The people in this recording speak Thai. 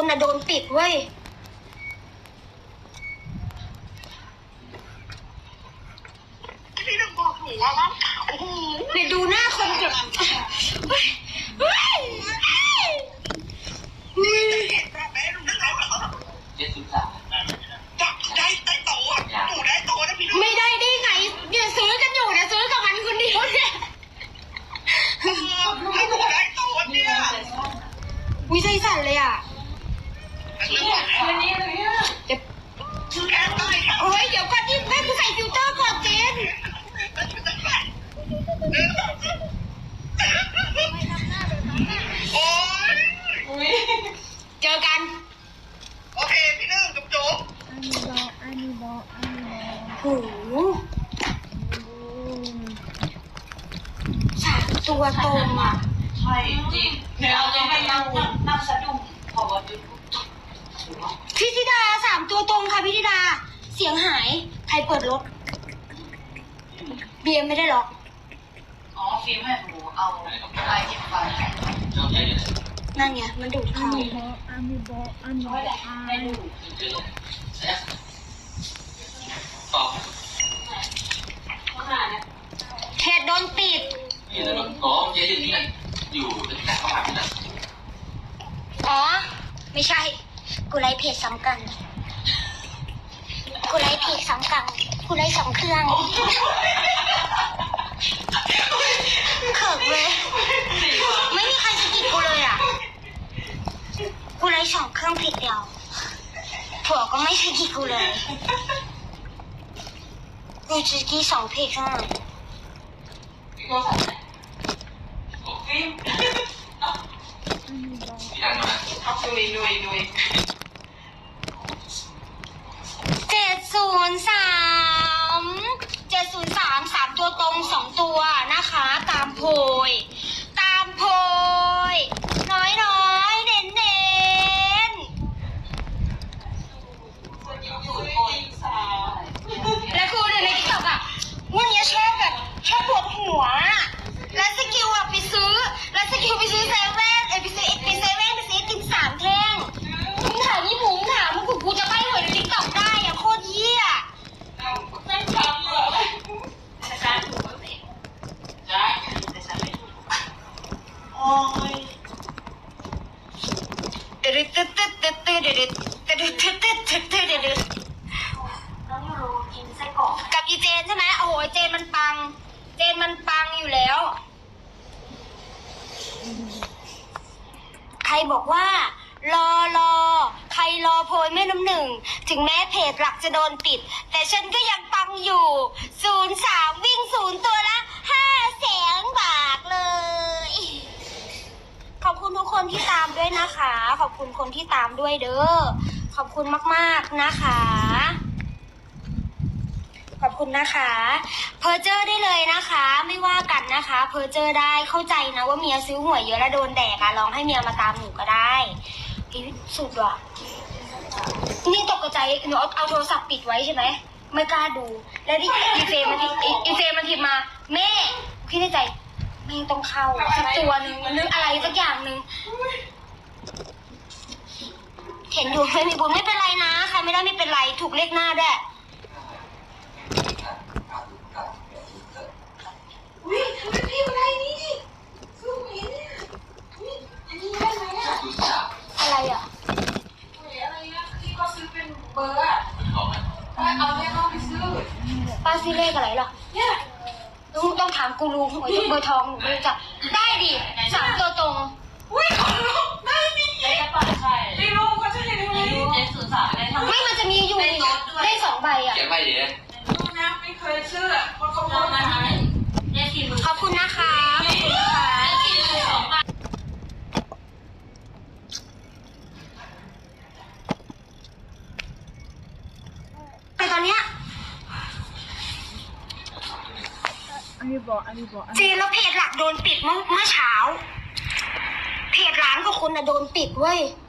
คุณอะโดนปิดเว้ย พี่ต้องบอกหนูว่าว่าโอ้โหเดี๋ยวดูหน้าคนเก็บเฮ้ยเฮ้ยเฮ้ย เห็นแบบแม่หนูนะครับ เจ็ดสิบสาม จับได้ได้โตอะหนูได้โตนะพี่ลูก ไม่ได้ได้ไงเดี๋ยวซื้อกันอยู่เดี๋ยวซื้อกับมันคนเดียวเนี่ย ให้หนูได้โตเนี่ย วิใจสั่นเลยอะ เรื่องอะไร เดี๋ยว แค่ได้แค่ โอ้ยเดี๋ยวก่อนที่แม่กูใส่ ฟิลเตอร์ก่อนเจนโอ้ยเจอกัน โอเค พี่นึ่งจบจบอันนี้บอกอันนี้บอกอันนี้บอกโหสามตัวตรงอะ ใช่จริงเดี๋ยวเราจะให้นั่งนั่งสะดุ้งพอวันหยุดพี่ธิดาสามตัวตรงค่ะพี่ธิดา เสียงหาย ใครเปิดรถ เบียร์ไม่ได้หรอก อ๋อฟิล์มให้หนูเอาไปเก็บไปนั่นไง มันดูดอาเข้ามีบออามีบออามีบออาไม่ดูเขตโดนติด อ๋อ ไม่ใช่ กูไลฟ์เพจซ้ำกัน กูไลฟ์เพจซ้ำกันกูไลฟ์สองเครื่องเขิบเลย ไม่มีใครสะกิดกูเลยอะ กูไลฟ์สองเครื่องผิดเดียวผัวก็ไม่สะกิดกูเลยกูจะกี้สองเพจข้างหลังโทรศัพท์ฟิล์มอันนี้บอกที่นั่นมาดุยดุยดุย เจ็ดศู นย์สามเจ็ดศูนย์สามสามตัวตรงสองตัวนะคะ ตามโพย ตามโพย น้อยน้อยเด่นเด่น อยู่คนสาว แล้วคือในติ๊กต็อกอะวันนี้ชอบแบบชอบปวดหัวอะแล้วสกิลอะไปซื้อ แล้วสกิลไปซื้อเซเว่นเอ้ยไปซื้อไปเซเว่นไปซื้อไอติมสามแท่งมึงถามยี่หมูมึงถามมึงกูกูจะไปหวยในติ๊กต็อกได้อะโคตรเยี่ย ไม่ทำเลยแต่การถูกเองใช่แต่ฉันไม่ถูกโอ้ยตึ๊ดตึ๊ดตึ๊ดตึ๊ดตึ๊ดตึ๊ดตึ๊ดตึ๊ดตึ๊ดตึ๊ดตึ๊ดตึ๊ดเดน้องยูโรกินไส้กรอกกับอีเจนใช่ไหมโอ้โหเจนมันปัง เจนมันปังอยู่แล้ว ใครบอกว่ารอรอใครรอโพยแม่น้ำหนึ่ง ถึงแม้เพจหลักจะโดนปิด แต่ฉันก็ยังปังอยู่ศูนย์สามวิ่งศูนย์ตัวละห้าแสนบาทเลย ขอบคุณทุกคนที่ตาม ด้วยนะคะ ขอบคุณคนที่ตามด้วยเด้อ ขอบคุณมากๆนะคะ ขอบคุณนะคะ เพอเจอร์ได้เลยนะคะ ไม่ว่ากันนะคะ เพอเจอร์ได้เข้าใจนะว่าเมียซื้อหวยเยอะแล้วโดนแดกอะลองให้เมียมาตามหนูก็ได้อีสุดว่ะนี่ตกใจหนูเอาเอาโทรศัพท์ปิดไว้ใช่ไหมไม่กล้าดู แล้วที่อีเฟมันอีอีเฟมันพิมมา แม่คิดในใจแม่งต้องเข้าสักตัวหนึ่งนึกอะไรสักอย่างหนึ่ง ห็นอยู่ไม่มีบุญไม่เป็นไรนะใครไม่ได้ไม่เป็นไรถูกเลขหน้าด้วยอุ้ยทำไมพี่อะไรนี่สวยเนี่ยอุ้ยอันนี้ได้ไหมอะดูสาวอะไรอะสวยอะไรอะที่เขาซื้อเป็นเบอร์อะเป็นของมันเอาเนี่ยเขาไปซื้อป้าซื้อเลขอะไรหรอเนี่ยต้องต้องถามกูรูหวยเบอร์ทองหนูไม่รู้จักได้ดิสามตัวตรงอุ้ยของลูกได้นี่ไอ้กระเป๋าใช่ไม่รู้ เขาจะเห็นยังไงเจ็ดศูนย์สามได้ทั้งไม่มันจะมีอยู่นี่ได้สองใบอะ เขียนไว้เดี๋ยวรู้นะไม่เคยซื้อเพราะเขาบอกนะได้สี่หมื่นขอบคุณนะคะขอบคุณค่ะได้สี่หมื่นสองบาทแต่ตอนเนี้ยอันนี้บอกอันนี้บอกอันเจนี้นแล้วเพจหลักโดนปิดเมื่อเมื่อเช้า เพจร้านกับคุณน่ะโดนปิดเว้ยอ